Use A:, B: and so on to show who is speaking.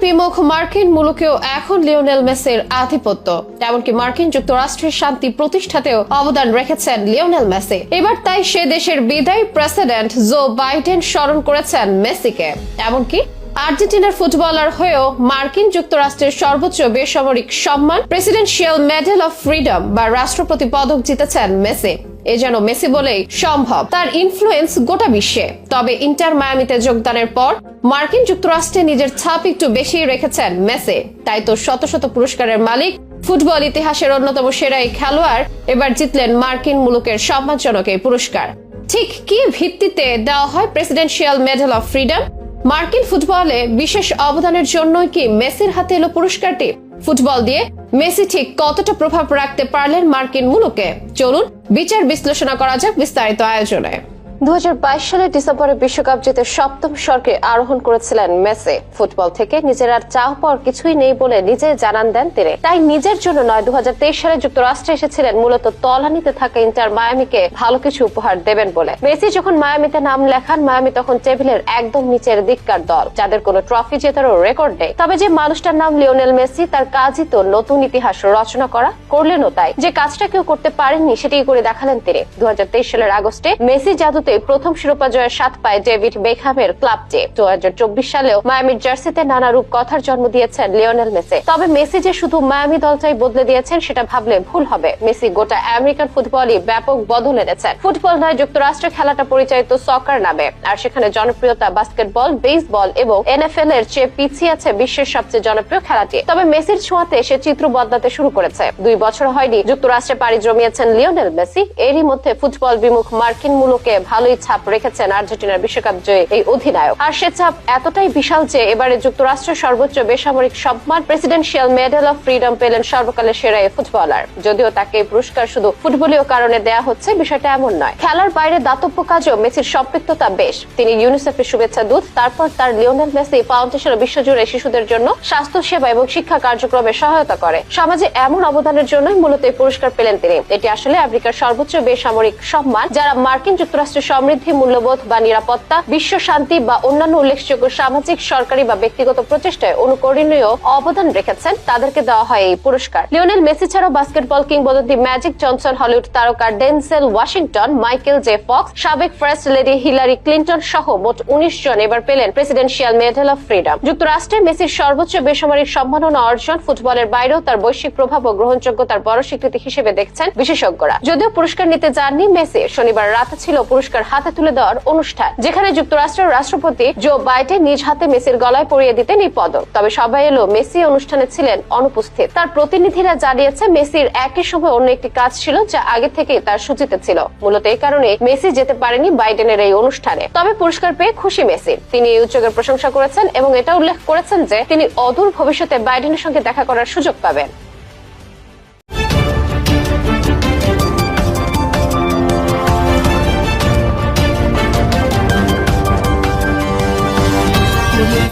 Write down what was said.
A: বিমুখ মার্কিন মুলুকেও এখন লিওনেল মেসির আধিপত্য। এমনকি মার্কিন যুক্তরাষ্ট্রের শান্তি প্রতিষ্ঠাতেও অবদান রেখেছেন লিওনেল মেসি। এবার তাই সে দেশের বিদায়ী প্রেসিডেন্ট জো বাইডেন স্মরণ করেছেন মেসিকে। এমনকি আর্জেন্টিনার ফুটবলার হয়েও মার্কিন যুক্তরাষ্ট্রের সর্বোচ্চ বেসামরিক সম্মান, প্রেসিডেন্সিয়াল মেডেল অফ ফ্রিডম বা রাষ্ট্রপতি পদক জিতেছেন মেসি। এ যেন মেসি বলেই সম্ভব। তার ইনফ্লুয়েন্স গোটা বিশ্বে। তবে ইন্টার মায়ামিতে যোগদানের পর মার্কিন যুক্তরাষ্ট্রে নিজের ছাপ একটু বেশি রেখেছেন মেসি। তাই তো শত শত পুরস্কারের মালিক ফুটবল ইতিহাসের অন্যতম সেরা এই খেলোয়াড় এবার জিতলেন মার্কিন মুলুকের সম্মানজনক এই পুরস্কার। ঠিক কি ভিত্তিতে দেওয়া হয় প্রেসিডেন্সিয়াল মেডেল অফ ফ্রিডম? মার্কিন ফুটবলে বিশেষ অবদানের জন্যই কি মেসির হাতে এলো পুরস্কারটি? ফুটবল দিয়ে মেসি ঠিক কতটা প্রভাব রাখতে পারলেন মার্কিন মুলুকে? চলুন বিচার বিশ্লেষণা করা যাক বিস্তারিত আয়োজনে। দু সালের ডিসেম্বরে বিশ্বকাপ জিতে সপ্তম স্বর্গে আরোহণ করেছিলেন মেসি। ফুটবল থেকে নিজের আর পাওয়ার কিছুই নেই বলে নিজে জানান দেন তিনি। তাই নিজের জন্য নয় দু সালে যুক্তরাষ্ট্রে এসেছিলেন মূলত তলানিতে থাকা ইন্টার মায়ামিকে ভালো কিছু উপহার দেবেন বলে। মেসি যখন মায়ামিতে নাম লেখান, মায়ামি তখন টেবিলের একদম নিচের দিককার দল। যাদের কোনো ট্রফি জেতারও রেকর্ড নেই। তবে যে মানুষটার নাম লিওনেল মেসি, তার কাজই তো নতুন ইতিহাস রচনা করা। করলেনও তাই। যে কাজটা কেউ করতে পারেননি সেটি করে দেখালেন তিনি। দু হাজার তেইশ সালের আগস্টে মেসি জাদুতে প্রথম শিরোপা জয়ের সাত পায় ডেভিড বেকহামের ক্লাবটি। দু সালেও মায়ামির জার্সিতে নানা রূপ কথার জন্ম দিয়েছেন লিওনেল মেসি। তবে মেসি যে শুধু মায়ামি দলটাই বদলে দিয়েছেন, সেটা ভাবলে ভুল হবে। মেসি গোটা আমেরিকান ফুটবলই ব্যাপক বদল এনেছেন। ফুটবল নয়, যুক্তরাষ্ট্রে খেলাটা পরিচালিত সকার নামে। আর সেখানে জনপ্রিয়তা বাস্কেটবল, বেসবল এবং এনএফএল এর চেয়ে পিছিয়ে আছে বিশ্বের সবচেয়ে জনপ্রিয় খেলাটি। তবে মেসির ছোঁয়াতে সে চিত্র বদলাতে শুরু করেছে। দুই বছর হয়নি যুক্তরাষ্ট্রে পাড়ি জমিয়েছেন লিওনেল মেসি। এরই মধ্যে ফুটবল বিমুখ মার্কিন মুলুকে ভালোই ছাপ রেখেছেন আর্জেন্টিনার বিশ্বকাপ জয়ী এই অধিনায়ক। আর সে ছাপ এতটাই বিশাল যে এবারে যুক্তরাষ্ট্রের সর্বোচ্চ বেসামরিক সম্মান প্রেসিডেন্সিয়াল মেডেল অফ ফ্রিডম পেলেন সর্বকালের সেরা ফুটবলার। যদিও তাকে পুরস্কার শুধু ফুটবলীয় কারণে দেয়া হচ্ছে, বিষয়টা এমন নয়। খেলার বাইরে দাতব্য কাজেও মেসির সম্পৃক্ততা বেশ। তিনি ইউনিসেফের শুভেচ্ছা দূত, তারপর তার লিওনেল মেসি ফাউন্ডেশন বিশ্বজুড়ে শিশুদের জন্য স্বাস্থ্য সেবা এবং শিক্ষা কার্যক্রমে সহায়তা করে। সমাজে এমন অবদানের জন্যই মূলত পুরস্কার পেলেন তিনি। এটি আসলে আফ্রিকার সর্বোচ্চ বেসামরিক সম্মান, যারা মার্কিন যুক্তরাষ্ট্রের সমৃদ্ধি, মূল্যবোধ বা নিরাপত্তা, বিশ্ব শান্তি বা অন্যান্য উল্লেখযোগ্য সামাজিক, সরকারি বা ব্যক্তিগত প্রচেষ্টায় অনুকরণীয় অবদান রেখেছেন, তাদেরকে দেওয়া হয় এই পুরস্কার। লিওনেল মেসি ছাড়াও বাস্কেটবল কিংবদন্তি ম্যাজিক জনসন হলিউড তারকা Denzel Washington Michael J Fox সাবেক ফার্স্ট লেডি হিলারি ক্লিন্টন সহ মোট উনিশ জন এবার পেলেন প্রেসিডেন্সিয়াল মেডেল অফ ফ্রিডম যুক্তরাষ্ট্রে মেসির সর্বোচ্চ বেসামরিক সম্মাননা অর্জন ফুটবলের বাইরেও তার বৈশ্বিক প্রভাব ও গ্রহণযোগ্যতার বড় স্বীকৃতি হিসেবে দেখছেন বিশেষজ্ঞরা। যদিও পুরস্কার নিতে যাননি মেসি, শনিবার রাতে ছিল পুরস্কার হাতে তুলে দেওয়ার অনুষ্ঠান, যেখানে যুক্তরাষ্ট্রের রাষ্ট্রপতি জো বাইডেন নিজ হাতে মেসির গলায় পরিয়ে দিতেন এই পদক। তবে সবাই এলো মেসি অনুষ্ঠানে ছিলেন অনুপস্থিত। তার প্রতিনিধিরা জানিয়েছে, মেসির একই সময় অন্য একটি কাজ ছিল যা আগে থেকে তার সূচিতে ছিল। মূলত এই কারণে মেসি যেতে পারেনি বাইডেনের এই অনুষ্ঠানে। তবে পুরস্কার পেয়ে খুশি মেসি। তিনি এই উদ্যোগের প্রশংসা করেছেন এবং এটা উল্লেখ করেছেন যে তিনি অদূর ভবিষ্যতে বাইডেনের সঙ্গে দেখা করার সুযোগ পাবেন।